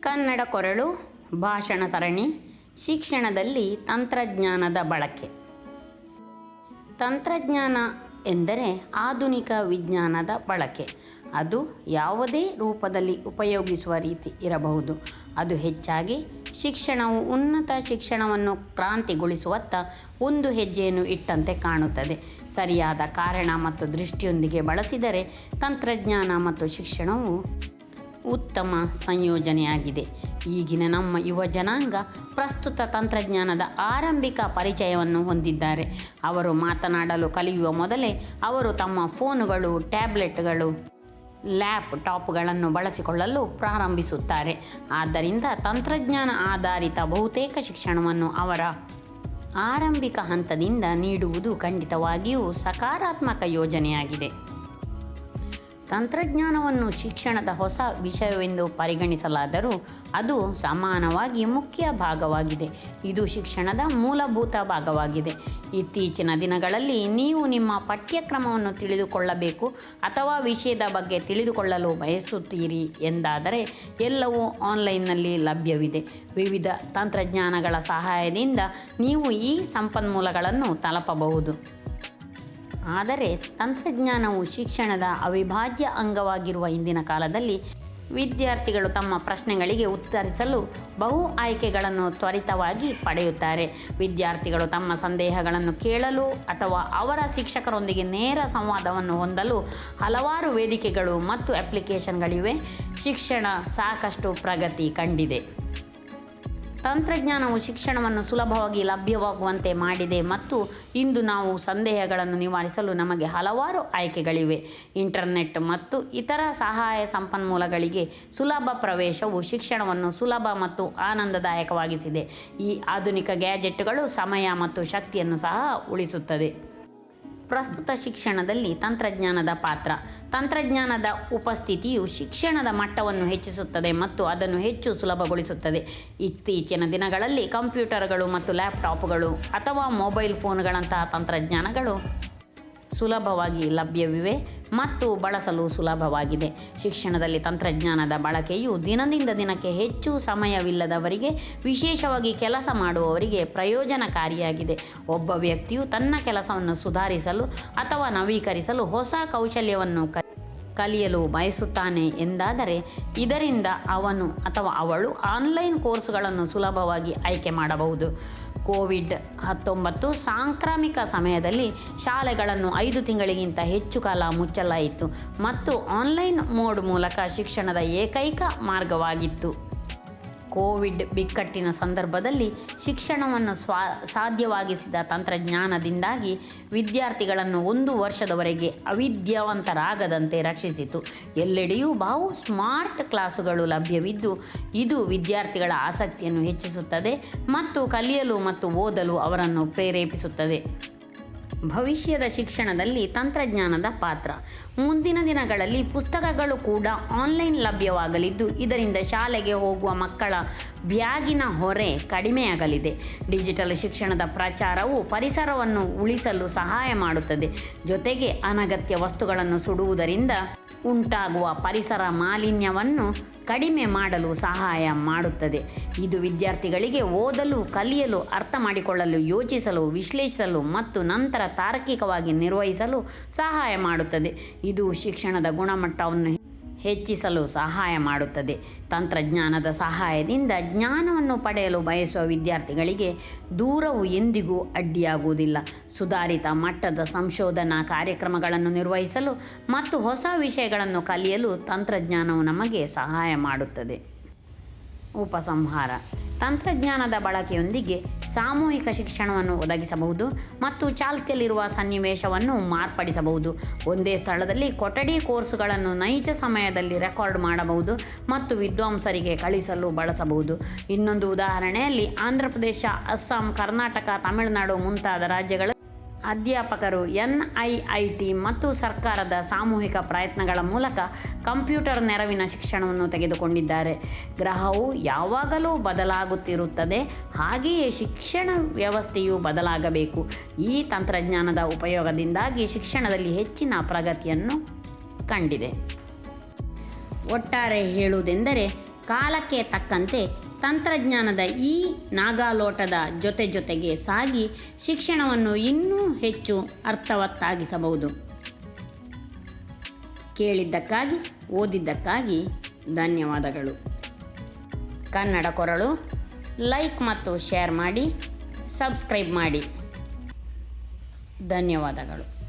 ಕನ್ನಡ ಕೊರಳು, ಭಾಷಣ ಸರಣಿ, ಶಿಕ್ಷಣದಲ್ಲಿ ತಂತ್ರಜ್ಞಾನದ ಬಳಕೆ. ತಂತ್ರಜ್ಞಾನ ಎಂದರೆ ಆಧುನಿಕ ವಿಜ್ಞಾನದ ಬಳಕೆ. ಅದು ಯಾವುದೇ ರೂಪದಲ್ಲಿ ಉಪಯೋಗಿಸುವ ರೀತಿ ಇರಬಹುದು. ಅದು ಹೆಚ್ಚಾಗಿ ಶಿಕ್ಷಣವು ಉನ್ನತ ಶಿಕ್ಷಣವನ್ನು ಕ್ರಾಂತಿಗೊಳಿಸುವತ್ತ ಒಂದು ಹೆಜ್ಜೆಯನ್ನು ಇಟ್ಟಂತೆ ಕಾಣುತ್ತದೆ. ಸರಿಯಾದ ಕಾರಣ ಮತ್ತು ದೃಷ್ಟಿಯೊಂದಿಗೆ ಬಳಸಿದರೆ ತಂತ್ರಜ್ಞಾನ ಮತ್ತು ಶಿಕ್ಷಣವು ಉತ್ತಮ ಸಂಯೋಜನೆಯಾಗಿದೆ. ಈಗಿನ ನಮ್ಮ ಯುವ ಜನಾಂಗ ಪ್ರಸ್ತುತ ತಂತ್ರಜ್ಞಾನದ ಆರಂಭಿಕ ಪರಿಚಯವನ್ನು ಹೊಂದಿದ್ದಾರೆ. ಅವರು ಮಾತನಾಡಲು ಕಲಿಯುವ ಮೊದಲೇ ಅವರು ತಮ್ಮ ಫೋನುಗಳು, ಟ್ಯಾಬ್ಲೆಟ್ಗಳು ಲ್ಯಾಪ್ ಟಾಪ್ಗಳನ್ನು ಬಳಸಿಕೊಳ್ಳಲು ಪ್ರಾರಂಭಿಸುತ್ತಾರೆ. ಆದ್ದರಿಂದ ತಂತ್ರಜ್ಞಾನ ಆಧಾರಿತ ಬಹುತೇಕ ಶಿಕ್ಷಣವನ್ನು ಅವರ ಆರಂಭಿಕ ಹಂತದಿಂದ ನೀಡುವುದು ಖಂಡಿತವಾಗಿಯೂ ಸಕಾರಾತ್ಮಕ ಯೋಜನೆಯಾಗಿದೆ. ತಂತ್ರಜ್ಞಾನವನ್ನು ಶಿಕ್ಷಣದ ಹೊಸ ವಿಷಯವೆಂದು ಪರಿಗಣಿಸಲಾದರೂ ಅದು ಸಮಾನವಾಗಿ ಮುಖ್ಯ ಭಾಗವಾಗಿದೆ. ಇದು ಶಿಕ್ಷಣದ ಮೂಲಭೂತ ಭಾಗವಾಗಿದೆ. ಇತ್ತೀಚಿನ ದಿನಗಳಲ್ಲಿ ನೀವು ನಿಮ್ಮ ಪಠ್ಯಕ್ರಮವನ್ನು ತಿಳಿದುಕೊಳ್ಳಬೇಕು ಅಥವಾ ವಿಷಯದ ಬಗ್ಗೆ ತಿಳಿದುಕೊಳ್ಳಲು ಬಯಸುತ್ತೀರಿ ಎಂದಾದರೆ ಎಲ್ಲವೂ ಆನ್ಲೈನ್ನಲ್ಲಿ ಲಭ್ಯವಿದೆ. ವಿವಿಧ ತಂತ್ರಜ್ಞಾನಗಳ ಸಹಾಯದಿಂದ ನೀವು ಈ ಸಂಪನ್ಮೂಲಗಳನ್ನು ತಲುಪಬಹುದು. ಆದರೆ ತಂತ್ರಜ್ಞಾನವು ಶಿಕ್ಷಣದ ಅವಿಭಾಜ್ಯ ಅಂಗವಾಗಿರುವ ಇಂದಿನ ಕಾಲದಲ್ಲಿ ವಿದ್ಯಾರ್ಥಿಗಳು ತಮ್ಮ ಪ್ರಶ್ನೆಗಳಿಗೆ ಉತ್ತರಿಸಲು ಬಹು ಆಯ್ಕೆಗಳನ್ನು ತ್ವರಿತವಾಗಿ ಪಡೆಯುತ್ತಾರೆ. ವಿದ್ಯಾರ್ಥಿಗಳು ತಮ್ಮ ಸಂದೇಹಗಳನ್ನು ಕೇಳಲು ಅಥವಾ ಅವರ ಶಿಕ್ಷಕರೊಂದಿಗೆ ನೇರ ಸಂವಾದವನ್ನು ಹೊಂದಲು ಹಲವಾರು ವೇದಿಕೆಗಳು ಮತ್ತು ಅಪ್ಲಿಕೇಶನ್ಗಳಿವೆ. ಶಿಕ್ಷಣ ಸಾಕಷ್ಟು ಪ್ರಗತಿ ಕಂಡಿದೆ. ತಂತ್ರಜ್ಞಾನವು ಶಿಕ್ಷಣವನ್ನು ಸುಲಭವಾಗಿ ಲಭ್ಯವಾಗುವಂತೆ ಮಾಡಿದೆ ಮತ್ತು ಇಂದು ನಾವು ಸಂದೇಹಗಳನ್ನು ನಿವಾರಿಸಲು ನಮಗೆ ಹಲವಾರು ಆಯ್ಕೆಗಳಿವೆ. ಇಂಟರ್ನೆಟ್ ಮತ್ತು ಇತರ ಸಹಾಯ ಸಂಪನ್ಮೂಲಗಳಿಗೆ ಸುಲಭ ಪ್ರವೇಶವು ಶಿಕ್ಷಣವನ್ನು ಸುಲಭ ಮತ್ತು ಆನಂದದಾಯಕವಾಗಿಸಿದೆ. ಈ ಆಧುನಿಕ ಗ್ಯಾಜೆಟ್ಗಳು ಸಮಯ ಮತ್ತು ಶಕ್ತಿಯನ್ನು ಸಹ ಉಳಿಸುತ್ತದೆ. ಪ್ರಸ್ತುತ ಶಿಕ್ಷಣದಲ್ಲಿ ತಂತ್ರಜ್ಞಾನದ ಪಾತ್ರ. ತಂತ್ರಜ್ಞಾನದ ಉಪಸ್ಥಿತಿಯು ಶಿಕ್ಷಣದ ಮಟ್ಟವನ್ನು ಹೆಚ್ಚಿಸುತ್ತದೆ ಮತ್ತು ಅದನ್ನು ಹೆಚ್ಚು ಸುಲಭಗೊಳಿಸುತ್ತದೆ. ಇತ್ತೀಚಿನ ದಿನಗಳಲ್ಲಿ ಕಂಪ್ಯೂಟರ್ಗಳು ಮತ್ತು ಲ್ಯಾಪ್ಟಾಪ್ಗಳು ಅಥವಾ ಮೊಬೈಲ್ ಫೋನ್ಗಳಂತಹ ತಂತ್ರಜ್ಞಾನಗಳು ಸುಲಭವಾಗಿ ಲಭ್ಯವಿವೆ ಮತ್ತು ಬಳಸಲು ಸುಲಭವಾಗಿದೆ. ಶಿಕ್ಷಣದಲ್ಲಿ ತಂತ್ರಜ್ಞಾನದ ಬಳಕೆಯು ದಿನದಿಂದ ದಿನಕ್ಕೆ ಹೆಚ್ಚು ಸಮಯವಿಲ್ಲದವರಿಗೆ, ವಿಶೇಷವಾಗಿ ಕೆಲಸ ಮಾಡುವವರಿಗೆ ಪ್ರಯೋಜನಕಾರಿಯಾಗಿದೆ. ಒಬ್ಬ ವ್ಯಕ್ತಿಯು ತನ್ನ ಕೆಲಸವನ್ನು ಸುಧಾರಿಸಲು ಅಥವಾ ನವೀಕರಿಸಲು ಹೊಸ ಕೌಶಲ್ಯವನ್ನು ಕಲಿಯಲು ಬಯಸುತ್ತಾನೆ ಎಂದಾದರೆ, ಇದರಿಂದ ಅವನು ಅಥವಾ ಅವಳು ಆನ್ಲೈನ್ ಕೋರ್ಸ್ಗಳನ್ನು ಸುಲಭವಾಗಿ ಆಯ್ಕೆ ಮಾಡಬಹುದು. ಕೋವಿಡ್ ಹತ್ತೊಂಬತ್ತು ಸಾಂಕ್ರಾಮಿಕ ಸಮಯದಲ್ಲಿ ಶಾಲೆಗಳನ್ನು ಐದು ತಿಂಗಳಿಗಿಂತ ಹೆಚ್ಚು ಕಾಲ ಮುಚ್ಚಲಾಯಿತು ಮತ್ತು ಆನ್ಲೈನ್ ಮೋಡ್ ಮೂಲಕ ಶಿಕ್ಷಣದ ಏಕೈಕ ಮಾರ್ಗವಾಗಿತ್ತು. ಕೋವಿಡ್ ಬಿಕ್ಕಟ್ಟಿನ ಸಂದರ್ಭದಲ್ಲಿ ಶಿಕ್ಷಣವನ್ನು ಸ್ವಾ, ಸಾಧ್ಯವಾಗಿಸಿದ ತಂತ್ರಜ್ಞಾನದಿಂದಾಗಿ ವಿದ್ಯಾರ್ಥಿಗಳನ್ನು ಒಂದು ವರ್ಷದವರೆಗೆ ಅವಿದ್ಯಾವಂತರಾಗದಂತೆ ರಕ್ಷಿಸಿತು. ಎಲ್ಲೆಡೆಯೂ ಬಹು ಸ್ಮಾರ್ಟ್ ಕ್ಲಾಸುಗಳು ಲಭ್ಯವಿದ್ದು, ಇದು ವಿದ್ಯಾರ್ಥಿಗಳ ಆಸಕ್ತಿಯನ್ನು ಹೆಚ್ಚಿಸುತ್ತದೆ ಮತ್ತು ಕಲಿಯಲು ಮತ್ತು ಓದಲು ಅವರನ್ನು ಪ್ರೇರೇಪಿಸುತ್ತದೆ. ಭವಿಷ್ಯದ ಶಿಕ್ಷಣದಲ್ಲಿ ತಂತ್ರಜ್ಞಾನದ ಪಾತ್ರ. ಮುಂದಿನ ದಿನಗಳಲ್ಲಿ ಪುಸ್ತಕಗಳು ಕೂಡ ಆನ್ಲೈನ್ ಲಭ್ಯವಾಗಲಿದ್ದು ಇದರಿಂದ ಶಾಲೆಗೆ ಹೋಗುವ ಮಕ್ಕಳ ಬ್ಯಾಗಿನ ಹೊರೆ ಕಡಿಮೆಯಾಗಲಿದೆ. ಡಿಜಿಟಲ್ ಶಿಕ್ಷಣದ ಪ್ರಚಾರವು ಪರಿಸರವನ್ನು ಉಳಿಸಲು ಸಹಾಯ ಮಾಡುತ್ತದೆ. ಜೊತೆಗೆ ಅನಗತ್ಯ ವಸ್ತುಗಳನ್ನು ಸುಡುವುದರಿಂದ ಉಂಟಾಗುವ ಪರಿಸರ ಮಾಲಿನ್ಯವನ್ನು ಕಡಿಮೆ ಮಾಡಲು ಸಹಾಯ ಮಾಡುತ್ತದೆ. ಇದು ವಿದ್ಯಾರ್ಥಿಗಳಿಗೆ ಓದಲು, ಕಲಿಯಲು, ಅರ್ಥ ಮಾಡಿಕೊಳ್ಳಲು, ಯೋಚಿಸಲು, ವಿಶ್ಲೇಷಿಸಲು ಮತ್ತು ನಂತರ ತಾರ್ಕಿಕವಾಗಿ ನಿರ್ವಹಿಸಲು ಸಹಾಯ ಮಾಡುತ್ತದೆ. ಇದು ಶಿಕ್ಷಣದ ಗುಣಮಟ್ಟವನ್ನು ಹೆಚ್ಚಿಸಲು ಸಹಾಯ ಮಾಡುತ್ತದೆ. ತಂತ್ರಜ್ಞಾನದ ಸಹಾಯದಿಂದ ಜ್ಞಾನವನ್ನು ಪಡೆಯಲು ಬಯಸುವ ವಿದ್ಯಾರ್ಥಿಗಳಿಗೆ ದೂರವು ಎಂದಿಗೂ ಅಡ್ಡಿಯಾಗುವುದಿಲ್ಲ. ಸುಧಾರಿತ ಮಟ್ಟದ ಸಂಶೋಧನಾ ಕಾರ್ಯಕ್ರಮಗಳನ್ನು ನಿರ್ವಹಿಸಲು ಮತ್ತು ಹೊಸ ವಿಷಯಗಳನ್ನು ಕಲಿಯಲು ತಂತ್ರಜ್ಞಾನವು ನಮಗೆ ಸಹಾಯ ಮಾಡುತ್ತದೆ. ಉಪಸಂಹಾರ ತಂತ್ರಜ್ಞಾನದ ಬಳಕೆಯೊಂದಿಗೆ ಸಾಮೂಹಿಕ ಶಿಕ್ಷಣವನ್ನು ಒದಗಿಸಬಹುದು ಮತ್ತು ಚಾಲ್ತಿಯಲ್ಲಿರುವ ಸನ್ನಿವೇಶವನ್ನು ಮಾರ್ಪಡಿಸಬಹುದು. ಒಂದೇ ಸ್ಥಳದಲ್ಲಿ ಕೊಠಡಿ ಕೋರ್ಸುಗಳನ್ನು ನೈಜ ಸಮಯದಲ್ಲಿ ರೆಕಾರ್ಡ್ ಮಾಡಬಹುದು ಮತ್ತು ವಿದ್ವಾಂಸರಿಗೆ ಕಳಿಸಲು ಬಳಸಬಹುದು. ಇನ್ನೊಂದು ಉದಾಹರಣೆಯಲ್ಲಿ ಆಂಧ್ರ ಪ್ರದೇಶ ಅಸ್ಸಾಂ, ಕರ್ನಾಟಕ, ತಮಿಳುನಾಡು ಮುಂತಾದ ರಾಜ್ಯಗಳ ಅಧ್ಯಾಪಕರು ಎನ್ ಐ ಐ ಟಿ ಮತ್ತು ಸರ್ಕಾರದ ಸಾಮೂಹಿಕ ಪ್ರಯತ್ನಗಳ ಮೂಲಕ ಕಂಪ್ಯೂಟರ್ ನೆರವಿನ ಶಿಕ್ಷಣವನ್ನು ತೆಗೆದುಕೊಂಡಿದ್ದಾರೆ. ಗ್ರಹವು ಯಾವಾಗಲೂ ಬದಲಾಗುತ್ತಿರುತ್ತದೆ. ಹಾಗೆಯೇ ಶಿಕ್ಷಣ ವ್ಯವಸ್ಥೆಯು ಬದಲಾಗಬೇಕು. ಈ ತಂತ್ರಜ್ಞಾನದ ಉಪಯೋಗದಿಂದಾಗಿ ಶಿಕ್ಷಣದಲ್ಲಿ ಹೆಚ್ಚಿನ ಪ್ರಗತಿಯನ್ನು ಕಂಡಿದೆ. ಒಟ್ಟಾರೆ ಹೇಳುವುದೆಂದರೆ ಕಾಲಕ್ಕೆ ತಕ್ಕಂತೆ ತಂತ್ರಜ್ಞಾನದ ಈ ನಾಗಾಲೋಟದ ಜೊತೆ ಜೊತೆಗೆ ಸಾಗಿ ಶಿಕ್ಷಣವನ್ನು ಇನ್ನೂ ಹೆಚ್ಚು ಅರ್ಥವತ್ತಾಗಿಸಬಹುದು. ಕೇಳಿದ್ದಕ್ಕಾಗಿ, ಓದಿದ್ದಕ್ಕಾಗಿ ಧನ್ಯವಾದಗಳು. ಕನ್ನಡ ಕೊರಳು, ಲೈಕ್ ಮತ್ತು ಶೇರ್ ಮಾಡಿ, ಸಬ್ಸ್ಕ್ರೈಬ್ ಮಾಡಿ. ಧನ್ಯವಾದಗಳು.